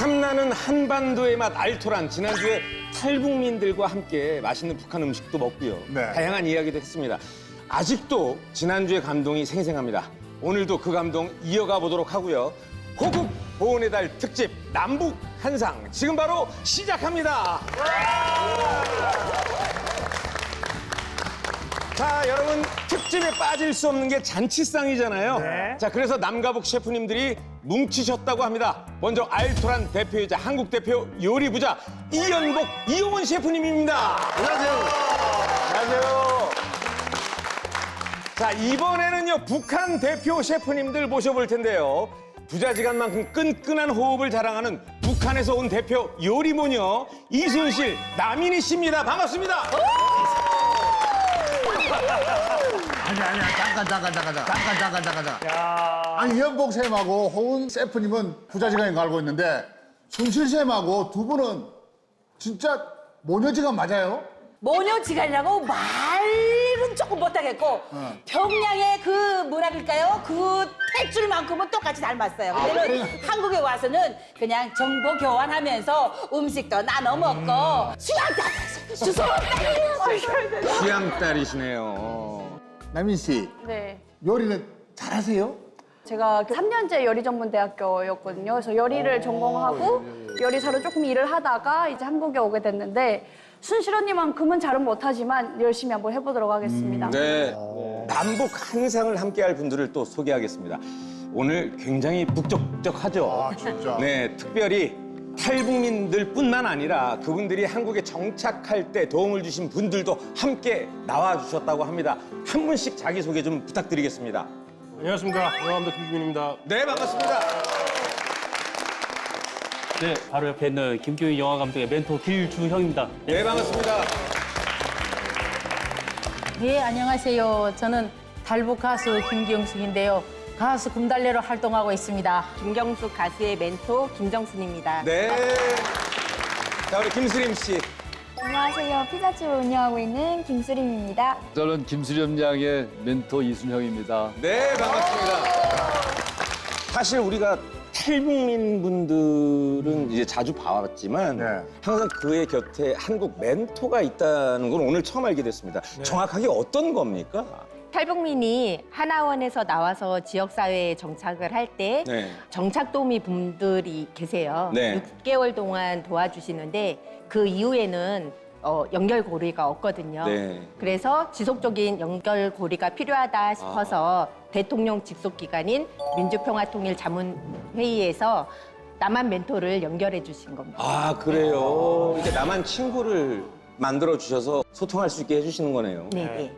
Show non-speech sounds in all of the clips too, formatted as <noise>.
탐나는 한반도의 맛 알토란 지난주에 탈북민들과 함께 맛있는 북한 음식도 먹고요. 네. 다양한 이야기도 했습니다. 아직도 지난주의 감동이 생생합니다. 오늘도 그 감동 이어가 보도록 하고요. 호국 보훈의 달 특집 남북 한상 지금 바로 시작합니다. 자, 여러분 특집에 빠질 수 없는 게 잔치상이잖아요. 네. 자, 그래서 남가북 셰프님들이 뭉치셨다고 합니다. 먼저 알토란 대표이자 한국 대표 요리 부자 이연복 이용원 셰프님입니다. 안녕하세요. 안녕하세요. 자, 이번에는요 북한 대표 셰프님들 모셔볼 텐데요. 부자지간만큼 끈끈한 호흡을 자랑하는 북한에서 온 대표 요리모녀 이순실 남인희 씨입니다. 반갑습니다. <laughs> 아니 아니야 잠깐 잠깐 잠깐 잠깐 잠깐 잠깐 잠깐 야, 아니 이현복 쌤하고 호은 셰프님은 부자지간인 거 알고 있는데 순실 쌤하고 두 분은 진짜 모녀지간 맞아요? 모녀지간이라고 말은 조금 못하겠고 평양의 그 뭐라 그럴까요? 그 탯줄만큼은 똑같이 닮았어요. 근데는 한국에 와서는 그냥 정보 교환하면서 음식도 나눠 먹고 수양딸 죄송합니다. 수양 딸이시네요. 남인 씨 네. 요리는 잘하세요? 제가 3년제 요리전문대학교였거든요. 그래서 요리를 전공하고 요리사로 조금 일을 하다가 이제 한국에 오게 됐는데 순실 언니만큼은 잘은 못하지만 열심히 한번 해보도록 하겠습니다. 네. 남북 한상을 함께할 분들을 또 소개하겠습니다. 오늘 굉장히 북적북적하죠. 아, 진짜. 네, 특별히 탈북민들 뿐만 아니라 그분들이 한국에 정착할 때 도움을 주신 분들도 함께 나와주셨다고 합니다. 한 분씩 자기 소개 좀 부탁드리겠습니다. 안녕하십니까. 영화감독 김규민입니다. 네, 반갑습니다. 네, 바로 옆에 있는 김규희 영화 감독의 멘토 길주형입니다. 네, 반갑습니다. 네, 안녕하세요. 저는 달북 가수 김기영숙인데요. 가수 금달래로 활동하고 있습니다. 김경숙 가수의 멘토 김정순입니다. 네. 자, 우리 김수림 씨. 안녕하세요. 피자집 운영하고 있는 김수림입니다. 저는 김수렴 양의 멘토 이순형입니다. 네, 반갑습니다. 사실 우리가 탈북민 분들은 이제 자주 봐왔지만 네. 항상 그의 곁에 한국 멘토가 있다는 건 오늘 처음 알게 됐습니다. 정확하게 어떤 겁니까? 탈북민이 하나원에서 나와서 지역사회에 정착을 할 때 네. 정착 도우미 분들이 계세요. 네. 6개월 동안 도와주시는데 그 이후에는 어, 연결고리가 없거든요. 네. 그래서 지속적인 연결고리가 필요하다 싶어서 대통령 직속 기관인 민주평화통일자문회의에서 남한 멘토를 연결해 주신 겁니다. 아, 그래요. 이렇게 남한 친구를 만들어 주셔서 소통할 수 있게 해주시는 거네요. 네, 네.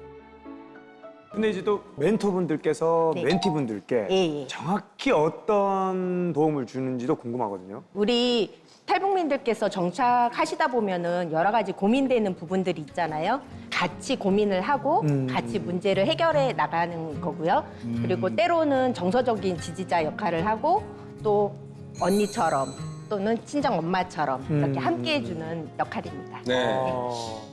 근데 이제 또 멘토분들께서 네. 멘티분들께 예, 예. 정확히 어떤 도움을 주는지도 궁금하거든요. 우리 탈북민들께서 정착하시다 보면은 여러 가지 고민되는 부분들이 있잖아요. 같이 고민을 하고 음. 같이 문제를 해결해 나가는 거고요. 그리고 때로는 정서적인 지지자 역할을 하고 또 언니처럼 또는 친정 엄마처럼 이렇게 음. 함께 해주는 역할입니다. 네. 어,